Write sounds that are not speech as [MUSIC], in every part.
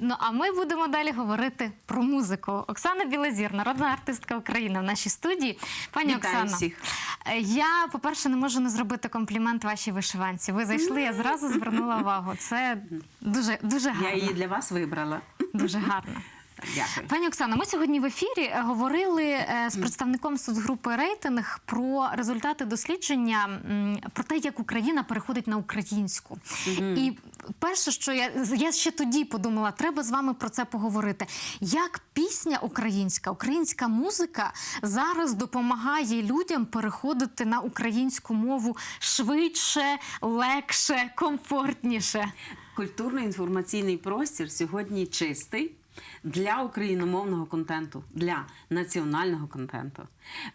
Ну а ми будемо далі говорити про музику. Оксана Білозір, народна артистка України в нашій студії. Пані Вітаю Оксано, всіх. е, я, по-перше, не можу не зробити комплімент вашій вишиванці. Ви зайшли, я зразу звернула увагу. Це дуже дуже гарно. Я її для вас вибрала. Дуже гарно. Дякую. Пані Оксано, ми сьогодні в ефірі е, говорили е, з представником соцгрупи рейтинг про результати дослідження про те, як Україна переходить на українську. І перше, що я, я ще тоді подумала, треба з вами про це поговорити. Як пісня українська, українська музика зараз допомагає людям переходити на українську мову швидше, легше, комфортніше. Культурно-інформаційний простір сьогодні чистий. Для україномовного контенту, для національного контенту.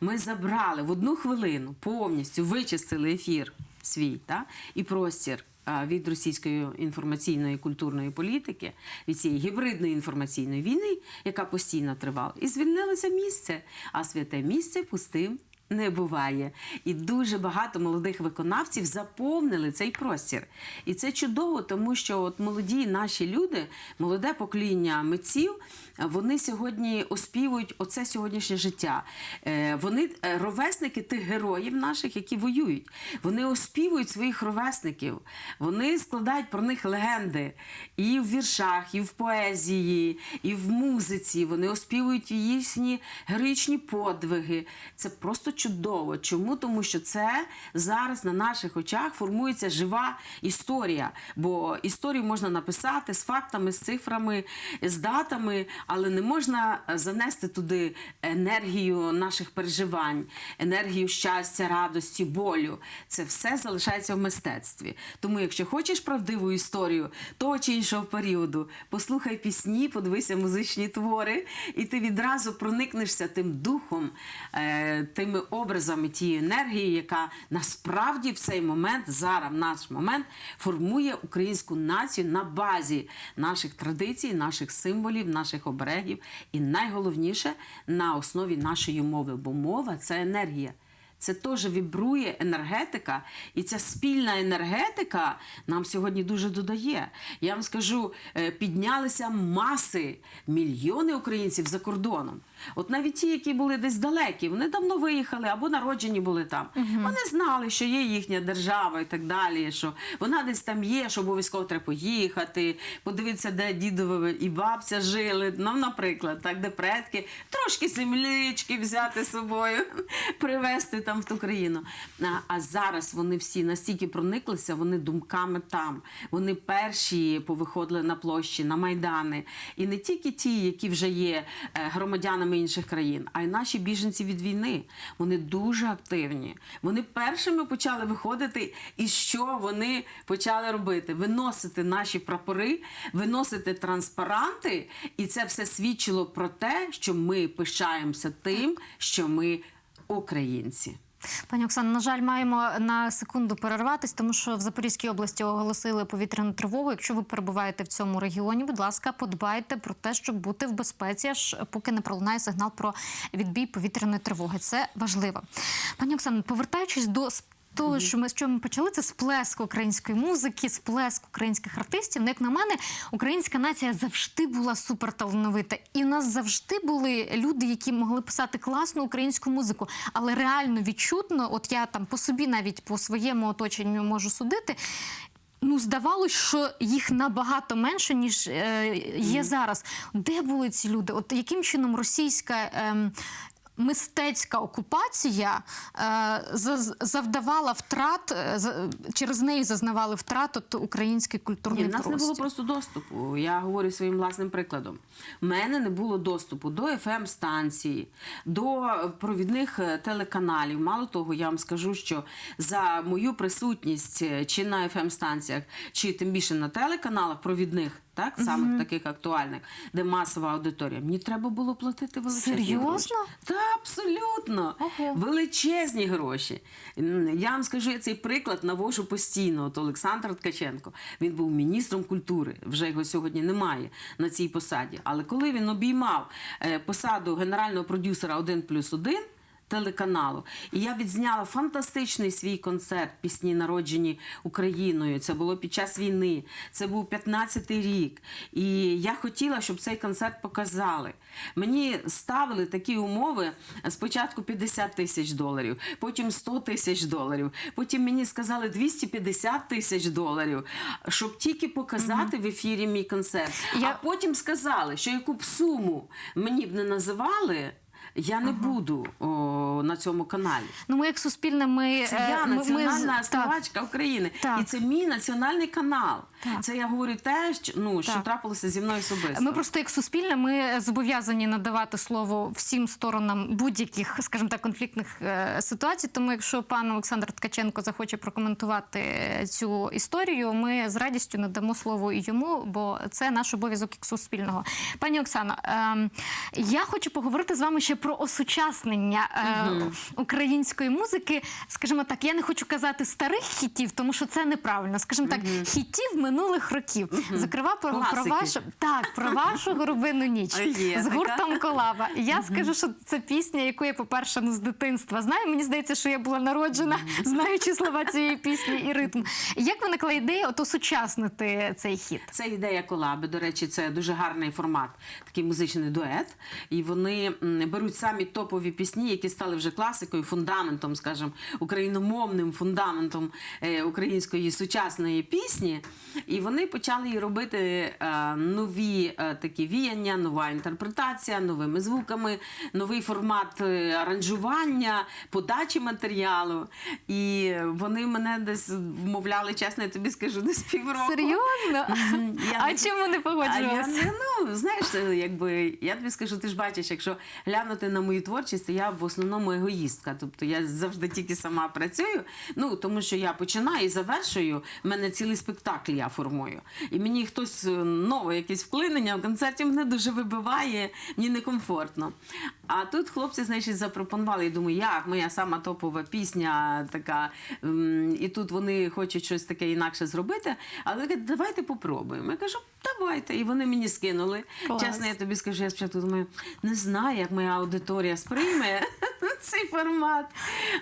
Ми забрали в одну хвилину повністю вичистили ефір свій та, і простір від російської інформаційної культурної політики, від цієї гібридної інформаційної війни, яка постійно тривала, і звільнилося місце. А святе місце пустим не буває. І дуже багато молодих виконавців заповнили цей простір. І це чудово, тому що от молоді наші люди, молоде покоління митців, вони сьогодні оспівують оце сьогоднішнє життя. Е, Вони е, ровесники тих героїв наших, які воюють. Вони оспівують своїх ровесників. Вони складають про них легенди і в віршах, і в поезії, і в музиці. Вони оспівують їхні героїчні подвиги. Це просто чудово. Чому? Тому що це зараз на наших очах формується жива історія. Бо історію можна написати з фактами, з цифрами, з датами, але не можна занести туди енергію наших переживань, енергію щастя, радості, болю. Це все залишається в мистецтві. Тому, якщо хочеш правдиву історію того чи іншого періоду, послухай пісні, подивися музичні твори, і ти відразу проникнешся тим духом, е, образами тієї енергії, яка насправді в цей момент, зараз в наш момент, формує українську націю на базі наших традицій, наших символів, наших оберегів, і найголовніше на основі нашої мови, бо мова це енергія. Це теж вібрує енергетика, і ця спільна енергетика нам сьогодні дуже додає. Я вам скажу, е, піднялися маси, мільйони українців за кордоном. От навіть ті, які були десь далекі, вони давно виїхали або народжені були там. Вони знали, що є їхня держава і так далі, що вона десь там є, що обов'язково треба поїхати, подивитися, де дідове і бабця жили. Ну, наприклад, так, де предки, трошки землички взяти з собою, [LAUGHS] привезти там в ту країну. А, а зараз вони всі настільки прониклися, вони думками там. Вони перші повиходили на площі, на майдани. І не тільки ті, які вже є е, громадянами інших країн, а й наші біженці від війни. Вони дуже активні. Вони першими почали виходити, і що вони почали робити? Виносити наші прапори, виносити транспаранти, і це все свідчило про те, що ми пишаємося тим, що ми українці. Пані Оксано, на жаль, маємо на секунду перерватись, тому що в Запорізькій області оголосили повітряну тривогу. Якщо ви перебуваєте в цьому регіоні, будь ласка, подбайте про те, щоб бути в безпеці, аж поки не пролунає сигнал про відбій повітряної тривоги. Це важливо. Пані Оксано, повертаючись до того, що ми з чого ми почали, це сплеск української музики, сплеск українських артистів. Ну, як на мене, українська нація завжди була суперталановита. І у нас завжди були люди, які могли писати класну українську музику, але реально відчутно, от я там по собі, навіть по своєму оточенню можу судити. Ну, здавалось, що їх набагато менше, ніж е, є зараз. Де були ці люди? От яким чином російська ем, мистецька окупація е, завдавала втрат, е, через неї зазнавали втрат от український культурний Ні, в нас не було просто доступу. Я говорю своїм власним прикладом. У мене не було доступу до fm станції до провідних е, телеканалів. Мало того, я вам скажу, що за мою присутність чи на fm станціях чи тим більше на телеканалах провідних. Так, самих таких актуальних, де масова аудиторія. Мені треба було платити величезні Серйозно? гроші. Та абсолютно Ого. величезні гроші. Я вам скажу, я цей приклад навожу постійно. От Олександр Ткаченко він був міністром культури. Вже його сьогодні немає на цій посаді. Але коли він обіймав е, посаду генерального продюсера 1 плюс 1, телеканалу. І я відзняла фантастичний свій концерт пісні, народжені Україною. Це було під час війни. Це був 15-й рік. І я хотіла, щоб цей концерт показали. Мені ставили такі умови спочатку 50 тисяч доларів, потім 100 тисяч доларів. Потім мені сказали 250 тисяч доларів, щоб тільки показати в ефірі мій концерт. Я- А потім сказали, що яку б суму мені б не називали. Я не буду о, на цьому каналі. Ну, ми як суспільне, ми Це е, я ми- ми національна так. співачка України, Так. і це мій національний канал. Так. Це я говорю те, що ну що Так. трапилося зі мною особисто. Ми просто як суспільне, ми зобов'язані надавати слово всім сторонам будь-яких, скажімо так, конфліктних е, ситуацій. Тому, якщо пан Олександр Ткаченко захоче прокоментувати е, цю історію, ми з радістю надамо слово і йому, бо це наш обов'язок як суспільного. Пані Оксано, ем, я хочу поговорити з вами ще про осучаснення е, української музики. Скажімо так, я не хочу казати старих хітів, тому що це неправильно. Скажімо так, хітів минулих років. Зокрема, про, про вашу так, про вашу горобину ніч є з така. гуртом Колаба. І Я скажу, що це пісня, яку я, по-перше, ну, з дитинства знаю. Мені здається, що я була народжена, знаючи слова цієї пісні і ритм. Як виникла ідея от осучаснити цей хіт? Це ідея колаби. До речі, це дуже гарний формат, такий музичний дует. І вони м, беруть самі топові пісні, які стали вже класикою, фундаментом, скажімо, україномовним фундаментом е, української сучасної пісні. І вони почали робити е, нові е, такі віяння, нова інтерпретація, новими звуками, новий формат аранжування, подачі матеріалу. І вони мене десь вмовляли, чесно, я тобі скажу, десь півроку. Серйозно? Я А не- чому не погоджувалася? ну, знаєш, якби я тобі скажу, ти ж бачиш, якщо глянути на мою творчість, то я в основному егоїстка. Тобто я завжди тільки сама працюю. Ну тому що я починаю і завершую. в мене цілий спектакль я формую. І мені хтось е, нове, якесь вклинення в концерті мене дуже вибиває, мені некомфортно. А тут хлопці, значить, запропонували. Я думаю, як моя сама топова пісня така. І тут вони хочуть щось таке інакше зробити. Але кажуть, давайте попробуємо. Я кажу, давайте. І вони мені скинули. Клас. Чесно, я тобі скажу, я спочатку думаю, не знаю, як моя аудиторія сприйме [LAUGHS] цей формат.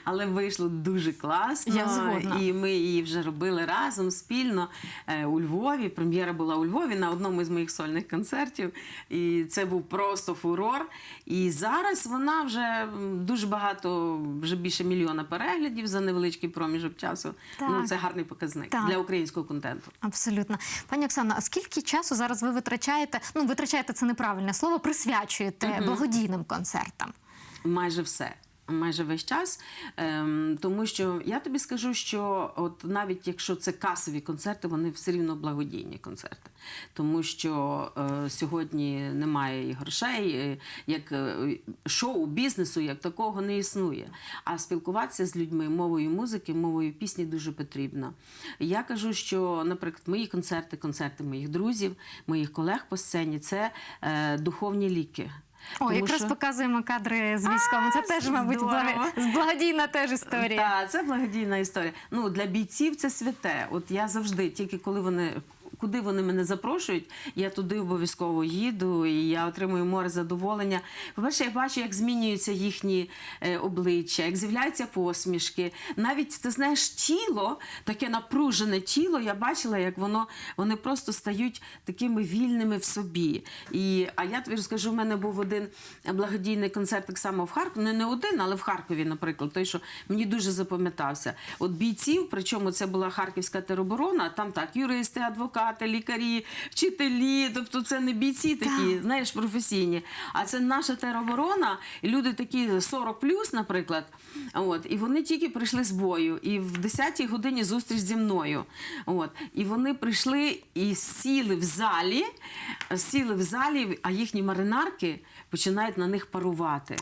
Але вийшло дуже класно. Я згодна. І ми її вже робили разом спільно е, у Львові. Прем'єра була у Львові на одному із моїх сольних концертів. І це був просто фурор. І зараз вона вже дуже багато, вже більше мільйона переглядів за невеличкий проміжок часу. Так. Ну, це гарний показник Так. для українського контенту. Абсолютно. Пані Оксано, а скільки часу зараз ви витрачаєте? Ну, витрачаєте це неправильне слово, присвячуєте благодійним концертам? Майже все. Майже весь час, ем, тому що я тобі скажу, що от навіть якщо це касові концерти, вони все рівно благодійні концерти, тому що е, сьогодні немає і грошей, як е, шоу бізнесу, як такого не існує. А спілкуватися з людьми мовою музики, мовою пісні дуже потрібно. Я кажу, що, наприклад, мої концерти, концерти моїх друзів, моїх колег по сцені це е, духовні ліки. О, Тому якраз що- показуємо кадри з військовим. Це теж, мабуть, здорово. благо- благодійна теж історія. Так, це благодійна історія. Ну для бійців це святе. От я завжди, тільки коли вони. Куди вони мене запрошують, я туди обов'язково їду, і я отримую море задоволення. По-перше, я бачу, як змінюються їхні е, обличчя, як з'являються посмішки. Навіть ти знаєш, тіло, таке напружене тіло, я бачила, як воно вони просто стають такими вільними в собі. І, а я тобі розкажу, в мене був один благодійний концерт так само в Харкові. Не, не один, але в Харкові, наприклад, той, що мені дуже запам'ятався. От бійців, причому це була харківська тероборона, там так, юристи, адвокати, лікарі, вчителі. Тобто це не бійці такі, знаєш, професійні. А це наша тероборона, люди такі 40 наприклад. От, і вони тільки прийшли з бою. І в 10-й годині зустріч зі мною. От, і вони прийшли і сіли в залі, сіли в залі, а їхні маринарки починають на них парувати.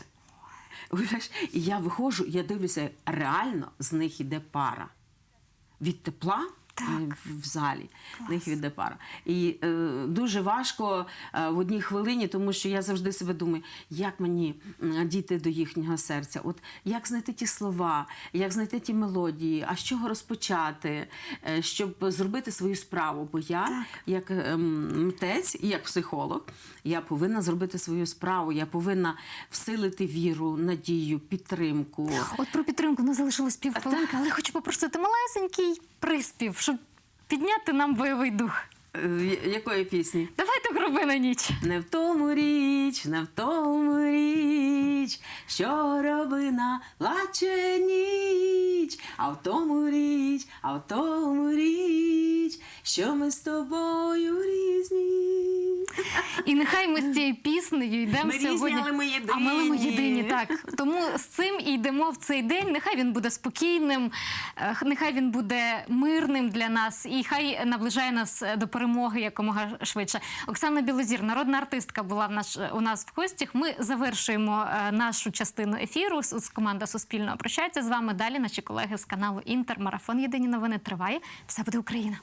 І я виходжу, я дивлюся, реально з них іде пара. Від тепла Так. е, в- залі. В них йде пара. І е, дуже важко е, в одній хвилині, тому що я завжди себе думаю, як мені дійти до їхнього серця, от як знайти ті слова, як знайти ті мелодії, а з чого розпочати, е, щоб зробити свою справу. Бо я, як ем, митець і як психолог, я повинна зробити свою справу, я повинна всилити віру, надію, підтримку. От про підтримку не залишилось півхвилинки, але хочу попросити малесенький приспів, підняти нам бойовий дух. Е, Якої пісні? Давайте гробина ніч. Не в тому річ, не в тому річ, що робина плаче ніч, а в тому річ, а в тому річ, що ми з тобою різні. І нехай ми з цією піснею йдемо Ми різні, але ми єдині. А ми, ми єдині, так. Тому з цим і йдемо в цей день. Нехай він буде спокійним, е, нехай він буде мирним для нас, і хай наближає нас до перемоги якомога швидше. Оксана Білозір, народна артистка, була в наш у нас в гостях. Ми завершуємо е, нашу частину ефіру. Команда Суспільного прощається з вами. Далі наші колеги з каналу Інтер. Марафон Єдині новини триває. Все буде Україна.